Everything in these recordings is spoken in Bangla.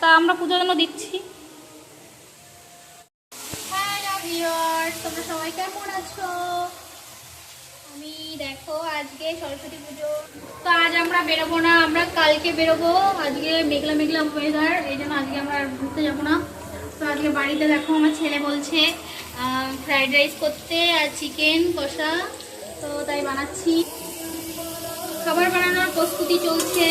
হ্যাঁ তা আমরা পুজোর জন্য দিচ্ছি। ভিউয়ার্স, তোমরা সবাই কেমন আছো? আমি দেখো আজকে সরস্বতী পুজো। তো আজ আমরা বেরোবো না, আমরা কালকে বেরোবো। আজকে মেঘলা মেঘলা ওয়েদার এই জন্য আজকে আমরা ঘুরতে যাব না। তো আজকে বাড়িতে দেখো আমার ছেলে বলছে ফ্রাইড রাইস করতে আর চিকেন কষা। তো তাই বানাচ্ছি। খাবার বানানোর প্রস্তুতি চলছে।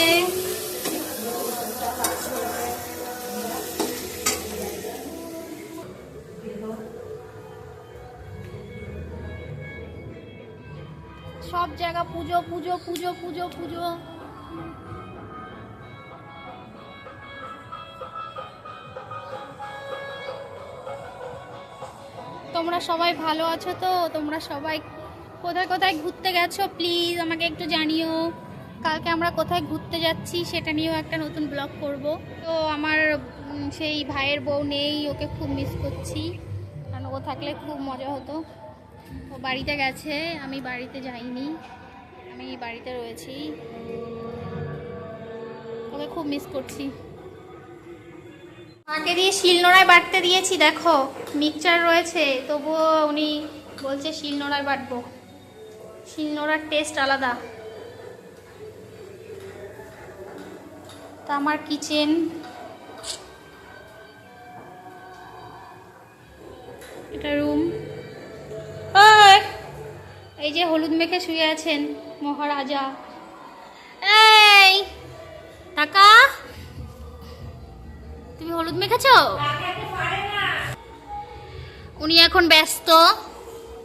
সব জায়গা পুজো পুজো পুজো পুজো পুজো। তোমরা সবাই ভালো আছো তো? তোমরা সবাই কোথায় কোথায় ঘুরতে গেছো? প্লিজ আমাকে একটু জানিও। কালকে আমরা কোথায় ঘুরতে যাচ্ছি সেটা নিয়েও একটা নতুন ব্লগ করব। তো আমার সেই ভাইয়ের বউ নেই, ওকে খুব মিস করছি। কারণ ও থাকলে খুব মজা হতো। ও বাড়িতে গেছে, আমি বাড়িতে যাইনি, আমি বাড়িতে রয়েছি। ওকে খুব মিস করছি। মাকে দিয়ে শিলনোড়ায় বাটতে দিয়েছি, দেখো। মিক্সচার রয়েছে, তবুও উনি বলছে শিলনোড়ায় বাটবো শিলনোড়ার টেস্ট আলাদা। তা আমার কিচেন এটা রুম এই যে হলুদ মেখে শুয়ে আছেন মহারাজা। এই টাকা তুমি হলুদ মেখেছো? উনি এখন ব্যস্ত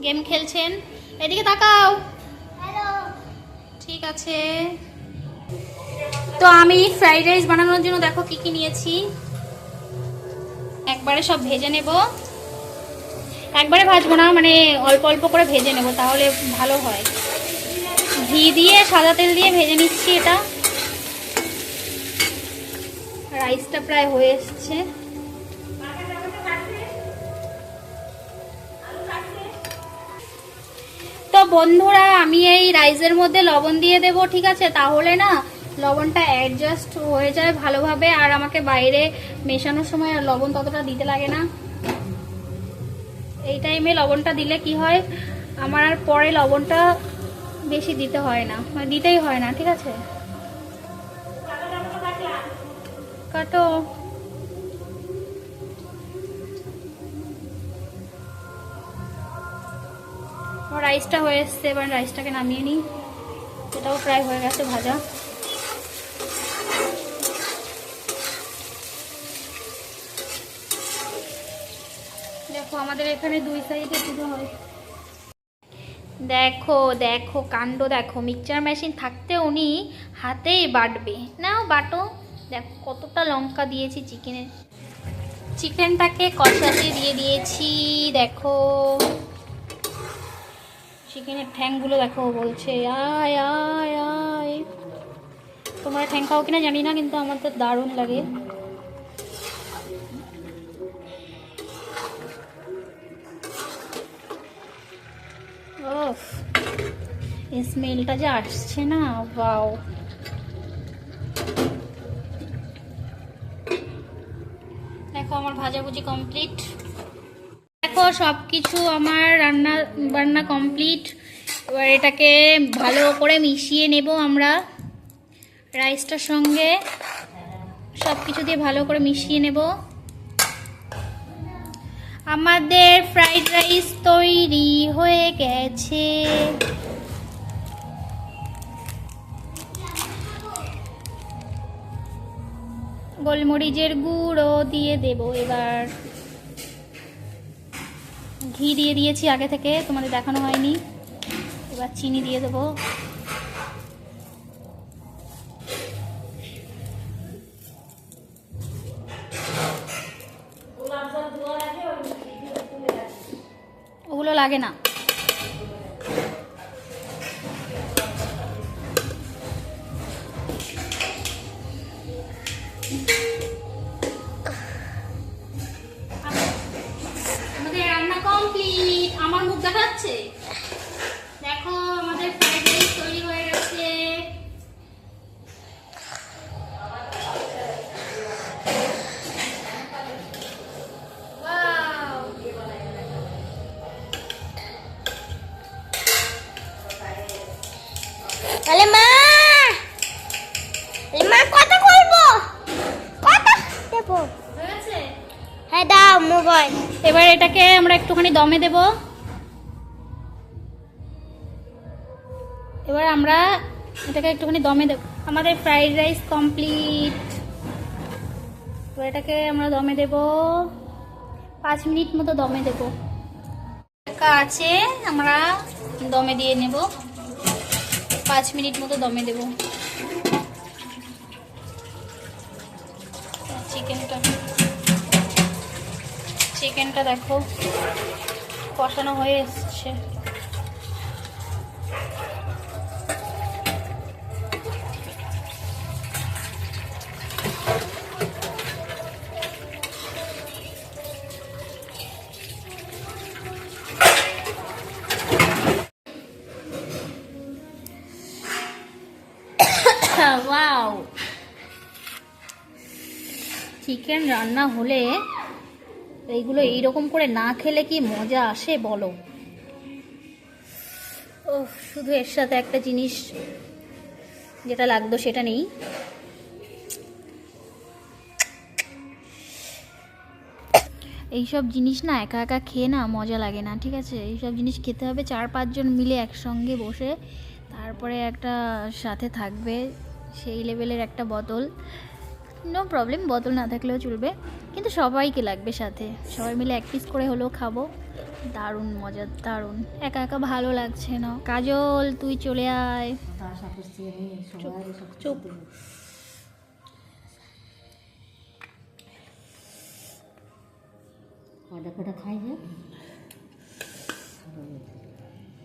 গেম খেলছেন। এদিকে তাকাও। ঠিক আছে। তো আমি ফ্রাইড রাইস বানানোর জন্য দেখো কি কি নিয়েছি। একবারে সব ভেজে নেব। একবারে ভাজবো না মানে অল্প অল্প করে ভেজে নেব, তাহলে ভালো হয়। ঘি দিয়ে, সাদা তেল দিয়ে ভেজে নিচ্ছি এটা। রাইসটা প্রায় হয়ে এসছে। তো বন্ধুরা, আমি এই রাইসের মধ্যে লবণ দিয়ে দেব, ঠিক আছে? তাহলে না, লবণটা অ্যাডজাস্ট হয়ে যায় ভালোভাবে, আর আমাকে বাইরে মেশানোর সময় লবণ ততটা দিতে লাগে না। এই টাইমে লবণটা দিলে কি হয়? আমার আর পরে লবণটা বেশি দিতে হয় না। মানে দিতেই হয় না, ঠিক আছে? কাটো। রাইসটা হয়ে এসছে, এবার রাইসটাকে নামিয়ে নিই। এটাও প্রায় হয়ে গেছে ভাজা দেখো আমাদের এখানে দুই সাইডে পুজো হয়। দেখো দেখো, কাণ্ড দেখো। মিক্সচার মেশিন থাকতে উনি হাতেই বাটবে। নাও বাটো। দেখো, কতটা লঙ্কা দিয়েছি চিকেনের চিকেনটাকে কষাতে দিয়ে দিয়েছি, দেখো। চিকেনের ঠ্যাংগুলো দেখো বলছে, আয় আয় আয়। তোমরা ঠ্যাং খাও কিনা জানি না, কিন্তু আমার তো দারুণ লাগে। স্মেলটা যে আসছে না বাও দেখো, আমার ভাজাভুজি কমপ্লিট দেখো সব কিছু আমার রান্না, বান্না কমপ্লিট এবার এটাকে ভালো করে মিশিয়ে নেব আমরা রাইসটার সঙ্গে। সব কিছু দিয়ে ভালো করে মিশিয়ে নেব। আমাদের ফ্রাইড রাইস তৈরি হয়ে গেছে। গোলমরিচের গুঁড়ো দিয়ে দেব। এবার ঘি দিয়ে দিয়েছি আগে থেকে, তোমাদের দেখানো হয়নি। এবার চিনি দিয়ে দেবো। ওগুলো লাগে না। আছে? দেখো আমাদের ফ্রাইড রাইস তৈরি হয়ে গেছে। তাহলে মা! হ্যাঁ মোবাইল এবার এটাকে আমরা একটুখানি দমে দেবো। এবার আমরা এটাকে একটুখানি দমে দেব। আমাদের ফ্রাইড রাইস কমপ্লিট এবার এটাকে আমরা দমে দেব। পাঁচ মিনিট মতো দমে দেব। ঢাকা আছে, আমরা দমে দিয়ে নেব। পাঁচ মিনিট মতো দমে দেব। চিকেনটা। চিকেনটা দেখো, কষানো হয়ে এসছে। চিকেন রান্না হলে এইগুলো এইরকম করে না খেলে কি মজা আসে বলো? ও শুধু এর সাথে একটা জিনিস যেটা লাগতো সেটা নেই। এইসব জিনিস না একা একা খেয়ে না মজা লাগে না, ঠিক আছে? এইসব জিনিস খেতে হবে চার পাঁচজন মিলে একসঙ্গে বসে, তারপরে একটা সাথে থাকবে সেই লেভেলের একটা বোতল নো প্রবলেম বোতল না থাকলেও চলবে। কিন্তু সবাইকে লাগবে সাথে। সবাই মিলে এক পিস করে হলেও খাব। দারুণ মজা, দারুণ। একা একা ভালো লাগছে না। কাজল, তুই চলে আয়। চুপ খাই যে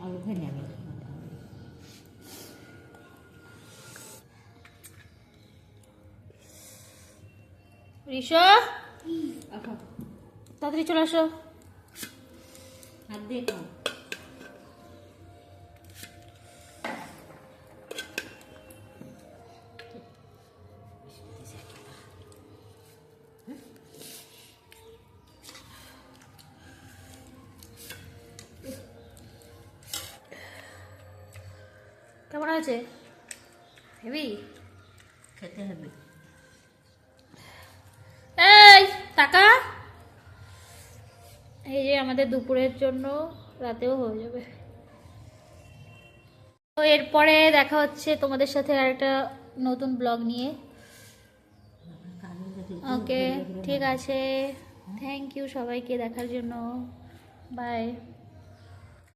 আলু খাই ঋষা তাড়াতাড়ি চলে আসো। হাত দিয়ে খাও। কেমন আছে? হেবি খেতে হবে এই টাকা এই যে আমাদের দুপুরের জন্য রাতেও হয়ে যাবে। তো এরপরে দেখা হচ্ছে তোমাদের সাথে আরেকটা নতুন ব্লগ নিয়ে। ওকে ঠিক আছে। থ্যাংক ইউ সবাইকে দেখার জন্য। বাই